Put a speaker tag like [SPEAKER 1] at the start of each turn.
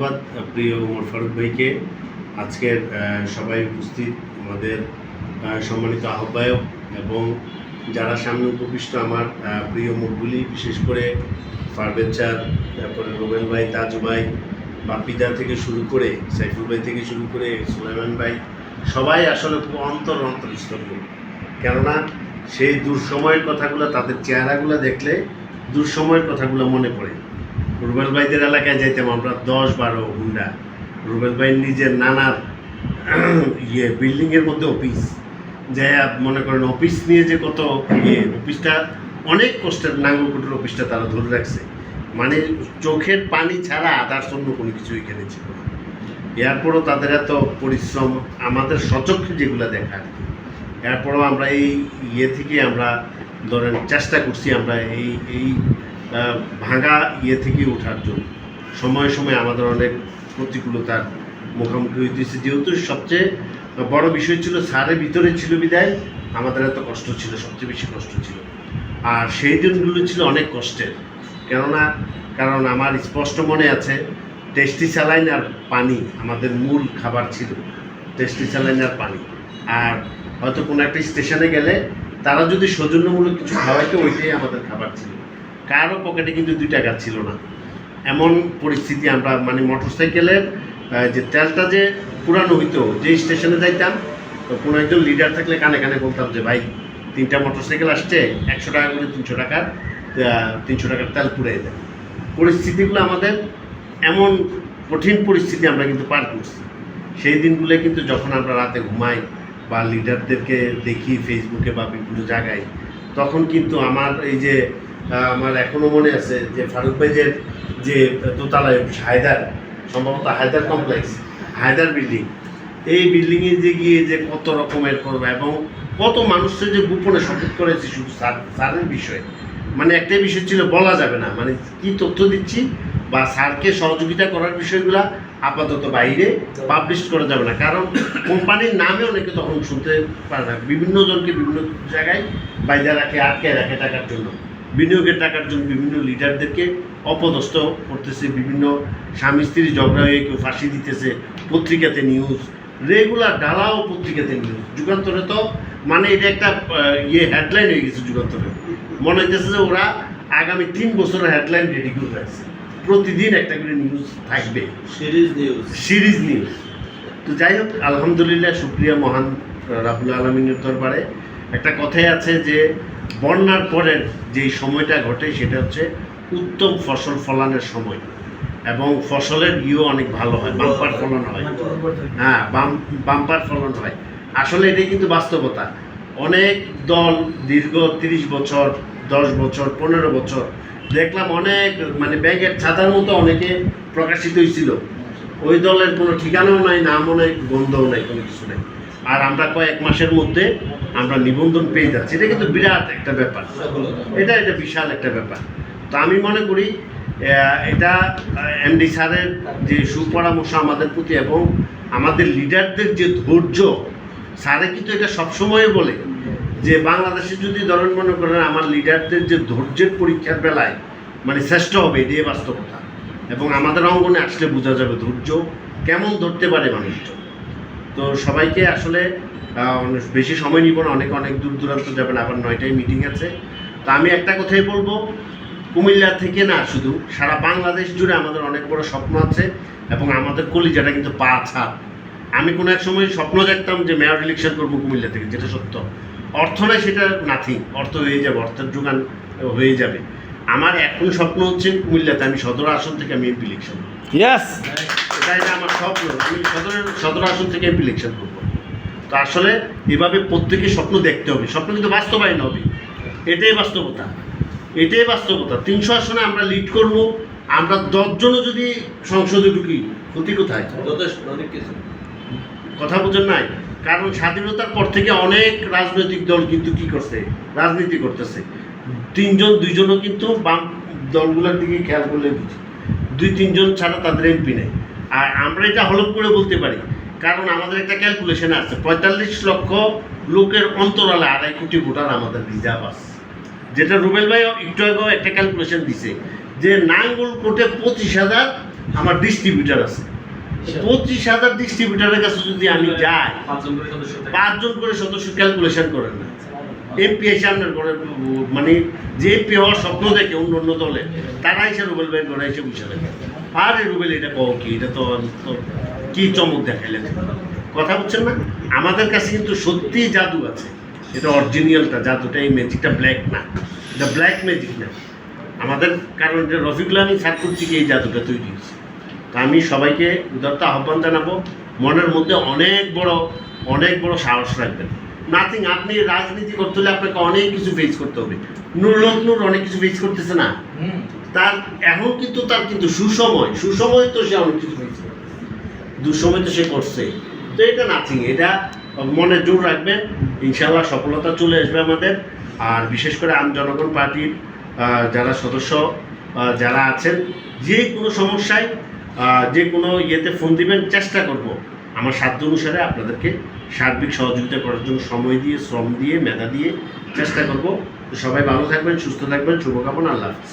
[SPEAKER 1] ধন্যবাদ, প্রিয় ওমর ফারুক ভাইকে। আজকের সবাই উপস্থিত আমাদের সম্মানিত আহ্বায়ক এবং যারা সামনে উপবিষ্ট আমার প্রিয় মুখগুলি, বিশেষ করে স্যার, তারপরে রোবেল ভাই, তাজু ভাই, বাপিদা থেকে শুরু করে, সাইফুল ভাই থেকে শুরু করে, সুলাইমান ভাই, সবাই আসলে খুব অন্তর অন্তরস্থ কেননা সেই দুঃসময়ের কথাগুলো, তাদের চেহারাগুলো দেখলে দুঃসময়ের কথাগুলো মনে পড়ে। রুবেল ভাইদের এলাকায় যাইতাম আমরা দশ বারো হুন্ডা। রুবেল ভাই নিজের নানার ইয়ে বিল্ডিংয়ের মধ্যে অফিস। যে মনে করেন অফিস নিয়ে যে কত ইয়ে অফিসটা অনেক কষ্টের, নাঙ্গলকুটের অফিসটা তারা ধরে রাখছে। মানে চোখের পানি ছাড়া আদার্স অন্য কোনো কিছু এখানে ছিল না। এরপরও তাদের এত পরিশ্রম, আমাদের সচক্ষে যেগুলো দেখা আর কি। এরপরও আমরা এই ইয়ে থেকে আমরা ধরেন চেষ্টা করছি আমরা এই এই ভাঙা ইয়ে থেকে ওঠার জন্য। সময়ে সময়ে আমাদের অনেক প্রতিকূলতার মুখোমুখি হইতেছে। যেহেতু সবচেয়ে বড় বিষয় ছিল সারের ভিতরে ছিল বিদায়, আমাদের এত কষ্ট ছিল, সবচেয়ে বেশি কষ্ট ছিল। আর সেই দিনগুলো ছিল অনেক কষ্টের। কেননা, কারণ আমার স্পষ্ট মনে আছে, টেস্টি স্যালাইন আর পানি আমাদের মূল খাবার ছিল। টেস্টি স্যালাইন আর পানি। আর হয়তো কোনো একটা স্টেশনে গেলে তারা যদি সৌজন্যমূলক কিছু খাওয়াইতো, ওইটাই আমাদের খাবার ছিল। কারও পকেটে কিন্তু দুই টাকা ছিল না। এমন পরিস্থিতি আমরা মানে মোটর সাইকেলের যে তেলটা যে পুরানো হইতো, যে স্টেশনে যাইতাম, তো কোনো একজন লিডার থাকলে কানে কানে বলতাম যে, ভাই, তিনটা মোটর সাইকেল আসছে, একশো টাকা করে তিনশো টাকার তিনশো টাকার তেল পুড়ে দেয় পরিস্থিতিগুলো আমাদের এমন কঠিন পরিস্থিতি আমরা কিন্তু পার করছি। সেই দিনগুলো কিন্তু যখন আমরা রাতে ঘুমাই বা লিডারদেরকে দেখি ফেসবুকে বা বিভিন্ন জায়গায়, তখন কিন্তু আমার এই যে আমার এখনও মনে আছে যে ফারুক ভাইজের যে দোতলায় হায়দার, সম্ভবত হায়দার কমপ্লেক্স হায়দার বিল্ডিং এই বিল্ডিংয়ে যে গিয়ে যে কত রকমের করবে এবং কত মানুষের যে গোপনে শপথ করেছে শুধু স্যার, স্যারের বিষয়ে। মানে একটাই বিষয় ছিল, বলা যাবে না। মানে কি তথ্য দিচ্ছি বা স্যারকে সহযোগিতা করার বিষয়গুলা আপাতত বাইরে পাবলিশ করা যাবে না। কারণ কোম্পানির নামে অনেকে তখন শুনতে পারে না। বিভিন্ন জনকে বিভিন্ন জায়গায় বাইরে রাখে, আটকে রাখে টাকার জন্য। বিনিয়োগের টাকার জন্য বিভিন্ন লিডারদেরকে অপদস্থ করতেছে বিভিন্ন স্বামী স্ত্রী ঝগড়া হয়ে কেউ ফাঁসি দিতেছে পত্রিকাতে নিউজ রেগুলার ডালাও পত্রিকাতে নিউজ যুগান্তরে তো মানে এটা একটা ইয়ে হেডলাইন হয়ে গেছে যুগান্তরে। মনে হইতেছে যে ওরা আগামী তিন বছরের হেডলাইন রেডি করে রাখছে। প্রতিদিন একটা করে নিউজ থাকবে।
[SPEAKER 2] সিরিজ নিউজ
[SPEAKER 1] সিরিজ নিউজ তো যাই হোক আলহামদুলিল্লাহ শুক্রিয়া মহান রাবুল আলমিনের দরবারে। একটা কথাই আছে যে বন্যার পরের যে সময়টা ঘটে সেটা হচ্ছে উত্তম ফসল ফলানোর সময়। এবং ফসলের ইয়েও অনেক ভালো হয়, বাম্পার ফলন হয়। হ্যাঁ বাম, বাম্পার ফলন হয়। আসলে এটাই কিন্তু বাস্তবতা। অনেক দল দীর্ঘ তিরিশ বছর, দশ বছর, পনেরো বছর দেখলাম অনেক মানে ব্যাগের ছাতার মতো অনেকে প্রকাশিত হয়েছিল। ওই দলের কোনো ঠিকানাও নাই, নামও নাই, গন্ধও নাই, কোনো কিছু নেই। আর আমরা কয়েক মাসের মধ্যে আমরা নিবন্ধন পেয়ে যাচ্ছি। এটা কিন্তু বিরাট একটা ব্যাপার। এটা এটা বিশাল একটা ব্যাপার। তো আমি মনে করি এটা এমডি স্যারের যে সুপরামর্শ আমাদের প্রতি এবং আমাদের লিডারদের যে ধৈর্য, স্যারে কিন্তু এটা সবসময় বলে যে, বাংলাদেশে যদি ধরেন মনে করেন আমার লিডারদের যে ধৈর্যের পরীক্ষার বেলায় মানে শ্রেষ্ঠ হবে, এটাই বাস্তবতা। এবং আমাদের অঙ্গনে আসলে বোঝা যাবে ধৈর্য কেমন ধরতে পারে মানুষজন। তো সবাইকে আসলে বেশি সময় নিব না অনেক অনেক দূর দূরান্ত যাবেন আবার নয়টায় মিটিং আছে। তো আমি একটা কথাই বলব কুমিল্লা থেকে না শুধু সারা বাংলাদেশ জুড়ে আমাদের অনেক বড় স্বপ্ন আছে এবং আমাদের কলিজাটা কিন্তু পা ছাপ আমি কোনো এক সময় স্বপ্ন দেখতাম যে মেয়র ইলেকশন করব কুমিল্লা থেকে যেটা সত্য। অর্থ নয় সেটা নাথিং অর্থ হয়ে যাবে অর্থের যোগান হয়ে যাবে। আমার এখন স্বপ্ন হচ্ছে কুমিল্লাতে আমি সদর আসন থেকে আমি এমপি ইলেকশন এটা এটা আমার স্বপ্ন আমি সদর আসন থেকে এমপি ইলেকশন করব? তো আসলে এভাবে প্রত্যেকে স্বপ্ন দেখতে হবে। স্বপ্ন কিন্তু বাস্তবায়ন হবে। এটাই বাস্তবতা। এটাই বাস্তবতা। তিনশো আসনে আমরা লিড করব। আমরা দশজনও যদি সংসদে ঢুকি ক্ষতি কোথায়?
[SPEAKER 2] যথেষ্ট অনেক কিছু।
[SPEAKER 1] কথা বোঝেন নাই? কারণ স্বাধীনতার পর থেকে অনেক রাজনৈতিক দল কিন্তু কি করছে? রাজনীতি করতেছে। তিনজন দুইজনও কিন্তু বাম দলগুলোর দিকে খেয়াল করলে বুঝি। দুই তিনজন ছাড়া তাদের এমপি নেই। আর আমরা এটা হলপ করে বলতে পারি। কারণ আমাদের একটা ক্যালকুলেশন আছে পঁয়তাল্লিশ লক্ষ লোকের অন্তরালে আড়াই কোটি ভোটার আমাদের রিজার্ভ আছে। যেটা রুবেল ভাই একটু আগেও একটা ক্যালকুলেশন দিছে যে নাঙ্গল কোটে পঁচিশ হাজার আমার ডিস্ট্রিবিউটার আছে। পঁচিশ হাজার ডিস্ট্রিবিউটারের কাছে যদি আমি যাই
[SPEAKER 2] পাঁচজন করে সদস্য
[SPEAKER 1] ক্যালকুলেশন করেন না। এমপি এসে আপনার মানে যে এমপি হওয়ার স্বপ্ন দেখে অন্য অন্য দলে তারা এসে রুবেল বের করে এসে বসে থাকে। আরে রুবেল, এটা কও কি? এটা তো কি চমক দেখাইলেন কথা বলছেন না? আমাদের কাছে কিন্তু সত্যি জাদু আছে। এটা অরিজিনালটা জাদুটা, এই ম্যাজিকটা ব্ল্যাক না। এটা ব্ল্যাক ম্যাজিক না। আমাদের কারণ এটা রফিকুল আমি ঠাকুর থেকে এই জাদুটা তৈরি হয়েছে। তো আমি সবাইকে উদারতা আহ্বান জানাব, মনের মধ্যে অনেক বড় অনেক বড় সাহস রাখবেন। নাথিং আপনি রাজনীতি করতে হলে আপনাকে অনেক কিছু ফেস করতে হবে। নূর অনেক কিছু ফেস করতেছে না। তার এখন কিন্তু তার কিন্তু সুসময় সুসময় তো সে অনেক কিছু ফেস করছে। দুঃসময় তো সে করছে। তো এটা নাথিং এটা মনে জোর রাখবেন। ইনশাল্লাহ সফলতা চলে আসবে আমাদের। আর বিশেষ করে আম জনগণ পার্টির যারা সদস্য যারা আছেন যে কোনো সমস্যায় যে কোনো ইয়েতে ফোন দিবেন চেষ্টা করব। আমার সাধ্য অনুসারে আপনাদেরকে সার্বিক সহযোগিতা করার জন্য সময় দিয়ে, শ্রম দিয়ে, মেধা দিয়ে চেষ্টা করব। সবাই ভালো থাকবেন, সুস্থ থাকবেন, শুভকামনা, আল্লাহ হাফিজ।